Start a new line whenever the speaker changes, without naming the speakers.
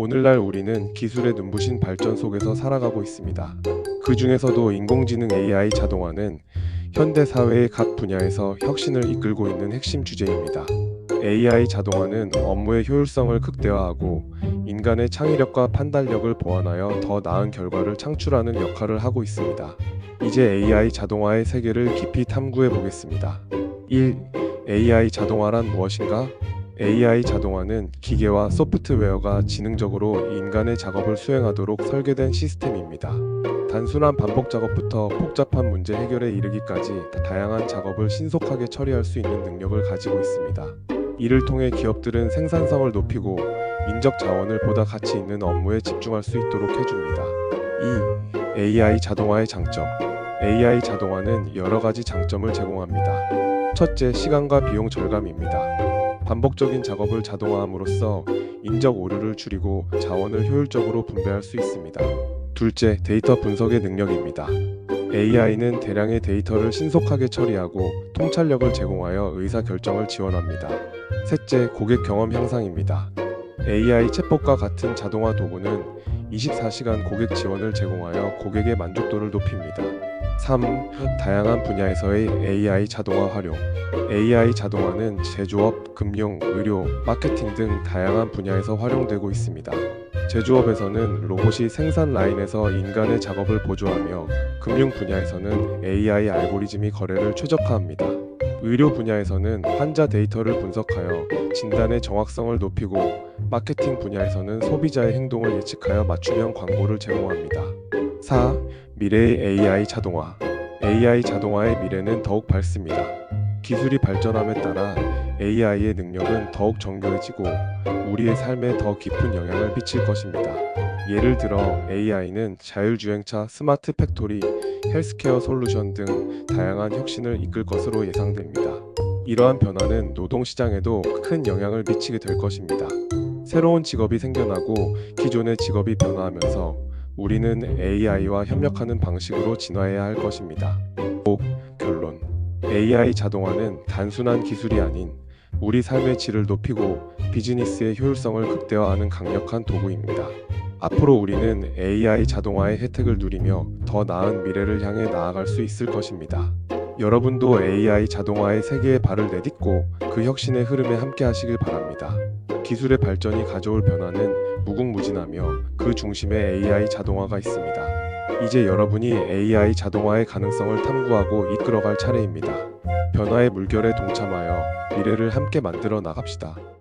오늘날 우리는 기술의 눈부신 발전 속에서 살아가고 있습니다. 그 중에서도 인공지능 AI 자동화는 현대 사회의 각 분야에서 혁신을 이끌고 있는 핵심 주제입니다. AI 자동화는 업무의 효율성을 극대화하고 인간의 창의력과 판단력을 보완하여 더 나은 결과를 창출하는 역할을 하고 있습니다. 이제 AI 자동화의 세계를 깊이 탐구해 보겠습니다. 1. AI 자동화란 무엇인가? AI 자동화는 기계와 소프트웨어가 지능적으로 인간의 작업을 수행하도록 설계된 시스템입니다. 단순한 반복 작업부터 복잡한 문제 해결에 이르기까지 다양한 작업을 신속하게 처리할 수 있는 능력을 가지고 있습니다. 이를 통해 기업들은 생산성을 높이고 인적 자원을 보다 가치 있는 업무에 집중할 수 있도록 해줍니다. 2. AI 자동화의 장점. AI 자동화는 여러 가지 장점을 제공합니다. 첫째, 시간과 비용 절감입니다. 반복적인 작업을 자동화함으로써 인적 오류를 줄이고 자원을 효율적으로 분배할 수 있습니다. 둘째, 데이터 분석의 능력입니다. AI는 대량의 데이터를 신속하게 처리하고 통찰력을 제공하여 의사 결정을 지원합니다. 셋째, 고객 경험 향상입니다. AI 챗봇과 같은 자동화 도구는 24시간 고객 지원을 제공하여 고객의 만족도를 높입니다. 3. 다양한 분야에서의 AI 자동화 활용. AI 자동화는 제조업, 금융, 의료, 마케팅 등 다양한 분야에서 활용되고 있습니다. 제조업에서는 로봇이 생산 라인에서 인간의 작업을 보조하며 금융 분야에서는 AI 알고리즘이 거래를 최적화합니다. 의료 분야에서는 환자 데이터를 분석하여 진단의 정확성을 높이고 마케팅 분야에서는 소비자의 행동을 예측하여 맞춤형 광고를 제공합니다. 4. 미래의 AI 자동화. AI 자동화의 미래는 더욱 밝습니다. 기술이 발전함에 따라 AI의 능력은 더욱 정교해지고 우리의 삶에 더 깊은 영향을 미칠 것입니다. 예를 들어 AI는 자율주행차, 스마트 팩토리, 헬스케어 솔루션 등 다양한 혁신을 이끌 것으로 예상됩니다. 이러한 변화는 노동시장에도 큰 영향을 미치게 될 것입니다. 새로운 직업이 생겨나고 기존의 직업이 변화하면서 우리는 AI와 협력하는 방식으로 진화해야 할 것입니다. 5. 결론. AI 자동화는 단순한 기술이 아닌 우리 삶의 질을 높이고 비즈니스의 효율성을 극대화하는 강력한 도구입니다. 앞으로 우리는 AI 자동화의 혜택을 누리며 더 나은 미래를 향해 나아갈 수 있을 것입니다. 여러분도 AI 자동화의 세계에 발을 내딛고 그 혁신의 흐름에 함께 하시길 바랍니다. 기술의 발전이 가져올 변화는 무궁무진하며 그 중심에 AI 자동화가 있습니다. 이제 여러분이 AI 자동화의 가능성을 탐구하고 이끌어갈 차례입니다. 변화의 물결에 동참하여 미래를 함께 만들어 나갑시다.